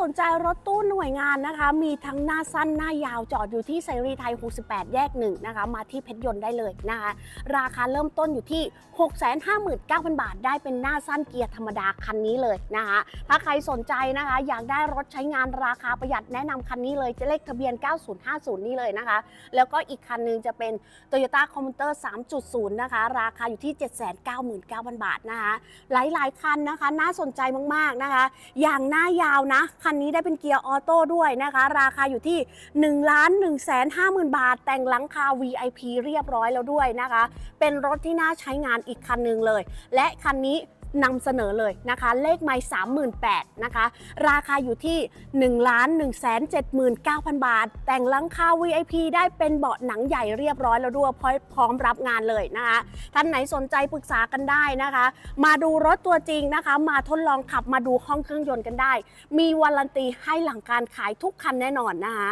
สนใจรถตู้หน่วยงานนะคะ มีทั้งหน้าสั้นหน้ายาวจอดอยู่ที่เสรีไทย 68 แยกหนึ่งนะคะ มาที่เพชรยนต์ได้เลยนะคะ ราคาเริ่มต้นอยู่ที่ 659,000 บาท ได้เป็นหน้าสั้นเกียร์ธรรมดาคันนี้เลยนะคะ ถ้าใครสนใจนะคะ อยากได้รถใช้งานราคาประหยัดแนะนำคันนี้เลยจะเลขทะเบียน 9050 นี่เลยนะคะ แล้วก็อีกคันหนึงจะเป็น Toyota c o m m u t e r 3.0 นะคะ ราคาอยู่ที่ 799,000 บาทนะคะ หลายๆ คันนะคะ น่าสนใจมากๆนะคะ อย่างหน้ายาวนะคันนี้ได้เป็นเกียร์ออโต้ด้วยนะคะ ราคาอยู่ที่1ล้าน1แสน50,000บาท แต่งหลังคา VIP เรียบร้อยแล้วด้วยนะคะ เป็นรถที่น่าใช้งานอีกคันหนึ่งเลย และคันนี้ นำเสนอเลยนะคะ เลขไมล์38,000นะคะ ราคาอยู่ที่1ล้าน1แสน79,000 บาท แต่งหลังคา VIP ได้เป็นเบาะหนังใหญ่เรียบร้อยแล้วด้วยพร้อมรับงานเลยนะคะ ท่านไหนสนใจปรึกษากันได้นะคะ มาดูรถตัวจริงนะคะ มาทดลองขับมาดูห้องเครื่องยนต์กันได้ มีวารันตีให้หลังการขายทุกคันแน่นอนนะคะ